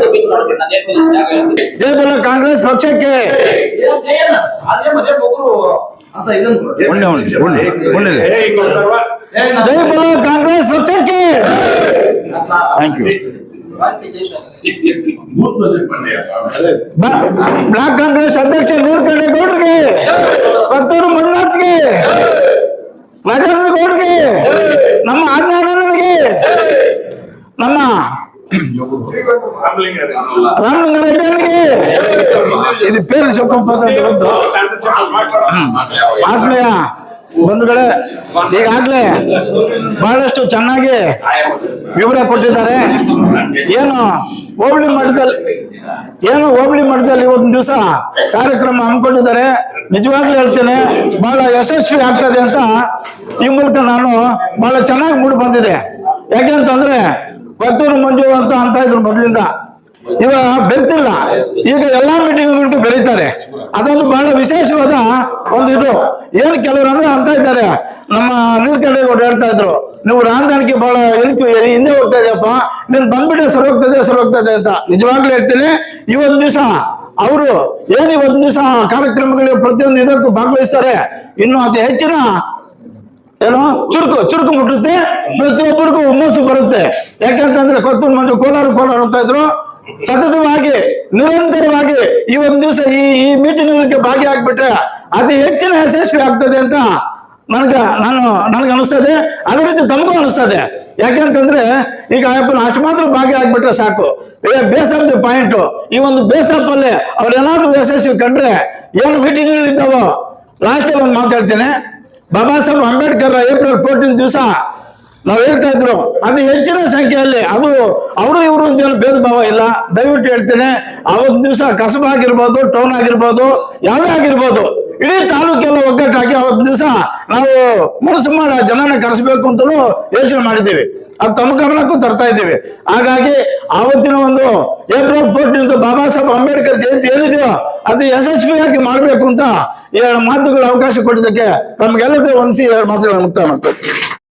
ನೋಡ್ಬಿಡಿ ನಾನು ಹೇಳ್ತೀನಿ ಜಾಗ ಜೈ ಬೋಲ ಕಾಂಗ್ರೆಸ್ ಪಕ್ಷಕ್ಕೆ ಜೈ ಬೋಲ ಕಾಂಗ್ರೆಸ್ ಪಕ್ಷಕ್ಕೆ. ಥ್ಯಾಂಕ್ ಯು ಬ್ಲಾಕ್ ಕಾಂಗ್ರೆಸ್ ಅಧ್ಯಕ್ಷ ನೀಲಕಂಠೇಗೌಡರಿಗೆ ಮತ್ತೂರು ಮಂಜುನಾಥ್ಗೆ ರಾಜೇಂದ್ರ ಗೌಡ್ಗೆ ನಮ್ಮ ಆಜ್ಞಾನನಿಗೆ ನಮ್ಮ ಪೇರು ಶಿವಪ್ಪ ಬಂತು. ಆತ್ಮೀಯ ಬಂಧುಗಳೇ ಈಗಾಗ್ಲೇ ಬಹಳಷ್ಟು ಚೆನ್ನಾಗಿ ವಿವರ ಕೊಟ್ಟಿದ್ದಾರೆ. ಏನು ಹೋಬಳಿ ಮಠದಲ್ಲಿ, ಏನು ಹೋಬಳಿ ಮಠದಲ್ಲಿ ಇವತ್ತು ದಿವಸ ಕಾರ್ಯಕ್ರಮ ಹಮ್ಮಿಕೊಂಡಿದ್ದಾರೆ. ನಿಜವಾಗ್ಲೂ ಹೇಳ್ತೇನೆ, ಬಹಳ ಯಶಸ್ವಿ ಆಗ್ತದೆ ಅಂತ ಈ ಮೂಲಕ ನಾನು ಬಹಳ ಚೆನ್ನಾಗಿ ಮೂಡಿ ಬಂದಿದೆ. ಯಾಕೆಂತಂದ್ರೆ ಪತ್ತೂರು ಮಂಜು ಅಂತ ಅಂತ ಇದ್ರು ಮೊದಲಿಂದ. ಇವಾಗ ಬೆರ್ತಿಲ್ಲ ಈಗ ಎಲ್ಲಾ ಮೀಟಿಂಗ್ಗಳಿಗೂ ಬೆರೀತಾರೆ ಅದೊಂದು ಬಹಳ ವಿಶೇಷವಾದ ಒಂದು ಇದು. ಏನ್ ಕೆಲವರು ಅಂದ್ರೆ ಅಂತ ಇದ್ದಾರೆ. ನಮ್ಮ ನೀಲ್ಕಂಡೇಗೌಡ ಹೇಳ್ತಾ ಇದ್ರು. ನೀವು ರಾಜಧಾನಿಗೆ ಬಹಳ ಎಲ್ಕು ಹಿಂದೆ ಹೋಗ್ತಾ ಇದೆಯಪ್ಪ. ನೀನ್ ಬಂದ್ಬಿಟ್ಟು ಸರಿ ಹೋಗ್ತದೆ ಸರಿ ಹೋಗ್ತದೆ ಅಂತ. ನಿಜವಾಗ್ಲೂ ಹೇಳ್ತೀನಿ. ಇವತ್ತು ದಿವಸ ಅವರು ಏನು ಇವತ್ತು ದಿವಸ ಕಾರ್ಯಕ್ರಮಗಳಿಗೆ ಪ್ರತಿಯೊಂದು ಇದಕ್ಕೂ ಭಾಗವಹಿಸ್ತಾರೆ. ಇನ್ನು ಅತಿ ಹೆಚ್ಚಿನ ಏನು? ಚುರುಕು ಚುರುಕು ಮುಟ್ಟುತ್ತೆ ಪ್ರತಿಯೊಬ್ಬರಿಗೂ ಹುಮ್ಮಸ್ಸು ಬರುತ್ತೆ. ಯಾಕಂತಂದ್ರೆ ಕೊತ್ತೂರು ಮಂದಿ ಕೋಲಾರ ಕೋಲಾರ ಅಂತ ಇದ್ರು. ಸತತವಾಗಿ, ನಿರಂತರವಾಗಿ ಈ ಒಂದು ದಿವಸ ಈ ಈ ಮೀಟಿಂಗ್ ಭಾಗಿಯಾಗ್ಬಿಟ್ರೆ ಅತಿ ಹೆಚ್ಚಿನ ಯಶಸ್ವಿ ಆಗ್ತದೆ ಅಂತ ನನ್ಗ, ನಾನು, ನನಗೆ ಅನಿಸ್ತದೆ. ಅದೇ ರೀತಿ ತಮಗೂ ಅನಿಸ್ತದೆ. ಯಾಕೆಂತಂದ್ರೆ ಈಗ ಅಷ್ಟು ಮಾತ್ರ ಭಾಗಿಯಾಗ್ಬಿಟ್ರೆ ಸಾಕು. ಬೇಸ್ ಆಫ್ ದಿ ಪಾಯಿಂಟ್ ಈ ಒಂದು ಬೇಸ್ ಆಫ್ ಅಲ್ಲಿ ಅವ್ರೇನಾದ್ರೂ ಯಶಸ್ವಿ ಕಂಡ್ರೆ ಏನು ಮೀಟಿಂಗ್ಗಳಿದ್ದಾವೋ ಲಾಸ್ಟ್ ಒಂದು ಮಾತಾಡ್ತೇನೆ. ಬಾಬಾ ಸಾಹೇಬ್ ಅಂಬೇಡ್ಕರ್ ಏಪ್ರಿಲ್ ಫೋರ್ಟೀನ್ ದಿವಸ ನಾವು ಹೇಳ್ತಾ ಇದ್ರು, ಅದು ಹೆಚ್ಚಿನ ಸಂಖ್ಯೆಯಲ್ಲಿ, ಅದು ಅವರು ಇವರು ಭೇದ ಭಾವ ಇಲ್ಲ. ದಯವಿಟ್ಟು ಹೇಳ್ತೇನೆ ಅವತ್ತು ದಿವಸ ಕಸಬ ಆಗಿರ್ಬೋದು, ಟೌನ್ ಆಗಿರ್ಬೋದು, ಯಾವುದೇ ಆಗಿರ್ಬೋದು, ಇಡೀ ತಾಲೂಕೆಲ್ಲ ಒಗ್ಗಟ್ಟಾಗಿ ಅವತ್ತು ದಿವಸ ನಾವು ಆ ಜನನ ಕರೆಸಬೇಕು ಅಂತಲೂ ಯೋಚನೆ ಮಾಡಿದ್ದೀವಿ. ಅದು ತಮ್ಮ ಗಮನಕ್ಕೂ ತರ್ತಾ ಇದ್ದೀವಿ. ಹಾಗಾಗಿ ಆವತ್ತಿನ ಒಂದು ಏಪ್ರಿಲ್ ಫೋರ್ಟೀನ್ ಬಾಬಾ ಸಾಹೇಬ್ ಅಂಬೇಡ್ಕರ್ ಜಯಂತಿ ಏನಿದೆಯೋ, ಅದು ಯಶಸ್ವಿಯಾಗಿ ಮಾಡಬೇಕು ಅಂತ ಎರಡು ಮಾತುಗಳ ಅವಕಾಶ ಕೊಟ್ಟಿದ್ದಕ್ಕೆ ತಮ್ಗೆಲ್ಲ ಒಂದಿಸಿ ಎರಡು ಮಾತುಗಳನ್ನು ಮುಕ್ತ ಮಾಡ್ತಾರೆ